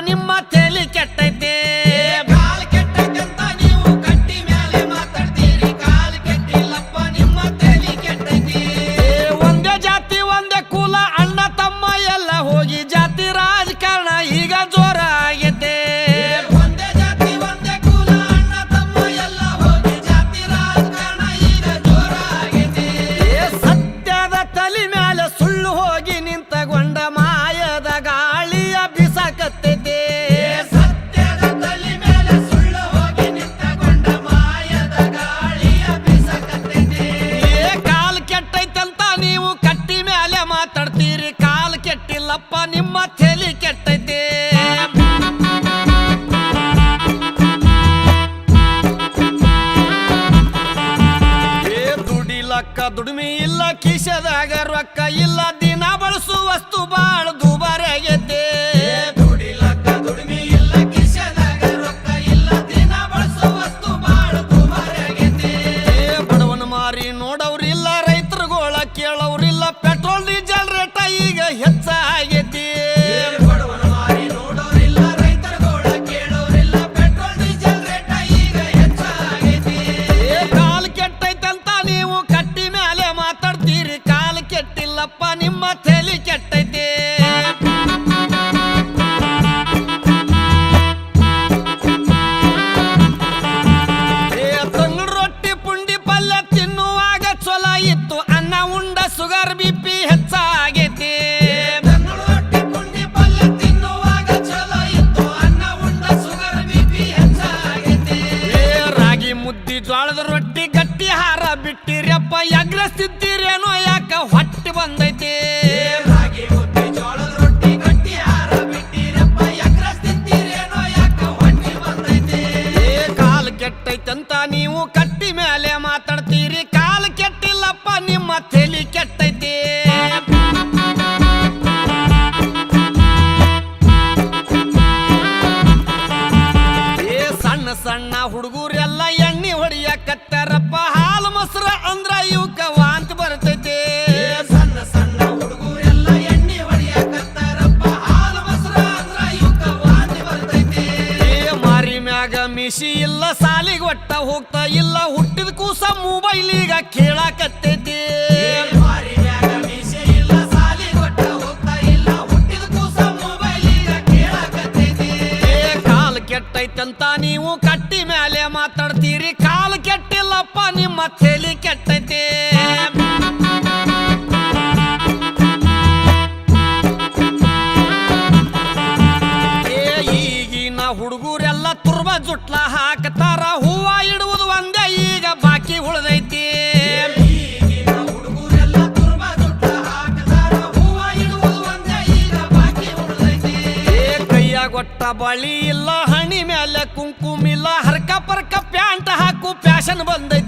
ನಿಮ್ಮ ತೇಲಿ ಕೆಟ್ಟೈತೆ. ತಲೆ ಕೆಟ್ಟೈತೆ ದುಡಿಲಕ್ಕ ದುಡಿಮೆ ಇಲ್ಲ ಕಿಶದಾಗ ರೊಕ್ಕ ಇಲ್ಲ ದಿನ ಬಳಸುವ ವಸ್ತು ಬಾಳ ದುಬಾರಿ ಆಗೈತೆ. ಮಾರಿ ನೋಡವ್ರಿಲ್ಲ ರೈತರುಗಳ ಕೇಳವ್ರಿಲ್ಲ ಪೆಟ್ರೋಲ್ ಡೀಸೆಲ್ ಬಿಟ್ಟಿರಪ್ಪ. ಎಗ್ರಸ್ತಿದ್ದೀರೇನೋ ಯಾಕ ಹೊಟ್ಟೆ ಬಂದೈತಿ? ರಾಗಿ ಮುದ್ದೆ ಹುಡುಗರೆಲ್ಲ ಎಣ್ಣೆ ಹೊಡಿಯಕತ್ತಾರಪ್ಪ ಹಾಲು ಮೊಸರ ಅಂದ್ರ ಇವಕ್ಕ ವಾಂತ ಬರ್ತೈತಿ. ಸಣ್ಣ ಸಣ್ಣ ಹುಡುಗರೆಲ್ಲ ಎಣ್ಣೆ ಹೊಡಿಯಕತ್ತಾರಪ್ಪ ಹಾಲು ಮೊಸರ ಅಂದ್ರ ಇವಕ್ಕ ವಾಂತ ಬರ್ತೈತೆ. ಮಾರಿ ಮ್ಯಾಗ ಮಿಸಿ ಇಲ್ಲ ಸಾಲಿಗೆ ಒಟ್ಟ ಹೋಗ್ತಾ ಇಲ್ಲ ಹುಟ್ಟಿದ ಕೂಸ ಮೊಬೈಲ್ ಈಗ ಕೇಳಾಕತ್ತೈತಿ ಮಾರಿ ಮ್ಯಾಗ ಮೀಸೆ ಇವರೆಲ್ಲ ತುರ್ಬ ಜುಟ್ಲ ಹಾಕತಾರ, ಹೂವ ಇಡುವುದು ಒಂದೇ ಈಗ ಬಾಕಿ ಉಳಿದೈತಿ. ಕೈಯಾಗ ಒಟ್ಟ ಬಳಿ ಇಲ್ಲ, ಹಣಿ ಮೇಲೆ ಕುಂಕುಮಿಲ್ಲ, ಹರ್ಕ ಪರ್ಕ ಪ್ಯಾಂಟ್ ಹಾಕು, ಫ್ಯಾಷನ್ ಬಂದೈತಿ.